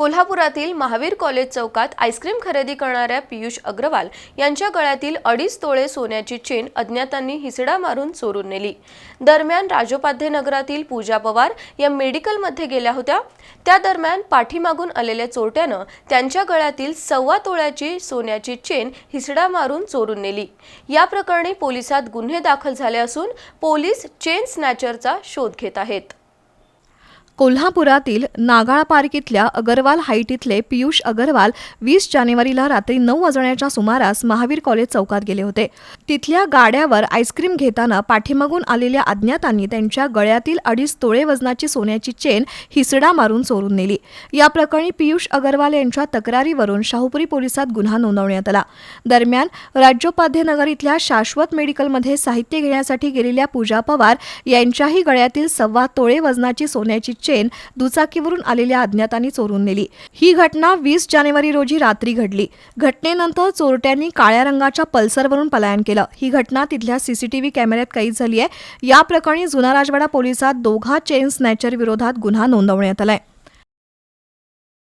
कोल्हापुरातील महावीर कॉलेज चौकात आईस्क्रीम खरेदी करणाऱ्या पियुष अग्रवाल यांच्या गळ्यातील अडीच तोळे सोन्याची चेन अज्ञातांनी हिसडा मारून चोरून नेली. दरम्यान राजोपाध्ये नगरातील पूजा पवार या मेडिकलमध्ये गेल्या होत्या. त्या दरम्यान पाठीमागून आलेल्या चोरट्यानं त्यांच्या गळ्यातील सव्वा तोळ्याची सोन्याची चेन हिसडा मारून चोरून नेली. या प्रकरणी पोलिसात गुन्हे दाखल झाले असून पोलीस चेन स्नॅचरचा शोध घेत आहेत. कोल्हापुरातील नागाळ पार्क इथल्या अगरवाल हाईट इथले पियुष अगरवाल वीस जानेवारीला रात्री नऊ वाजण्याच्या सुमारास महावीर कॉलेज चौकात गेले होते. तिथल्या गाड्यावर आईस्क्रीम घेताना पाठीमागून आलेल्या अज्ञातांनी त्यांच्या गळ्यातील अडीच तोळे वजनाची सोन्याची चेन हिसडा मारून चोरून नेली. या प्रकरणी पियुष अगरवाल यांच्या तक्रारीवरून शाहूपुरी पोलिसात गुन्हा नोंदवण्यात आला. दरम्यान राज्योपाध्यनगर इथल्या शाश्वत मेडिकलमध्ये साहित्य घेण्यासाठी गेलेल्या पूजा पवार यांच्याही गळ्यातील सव्वा तोळे वजनाची सोन्याची चेन चेन दुचाकीवरून आलेल्या अज्ञातांनी चोरून नेली. ही घटना वीस जानेवारी रोजी रात्री घडली. घटनेनंतर चोरट्यांनी काळ्या रंगाच्या पल्सरवरून पलायन केलं. ही घटना तिथल्या सीसीटीव्ही कॅमेऱ्यात कैद झाली आहे. या प्रकरणी जुना राजवाडा पोलिसात दोघा चेन स्नॅचर विरोधात गुन्हा नोंदवण्यात आलाय.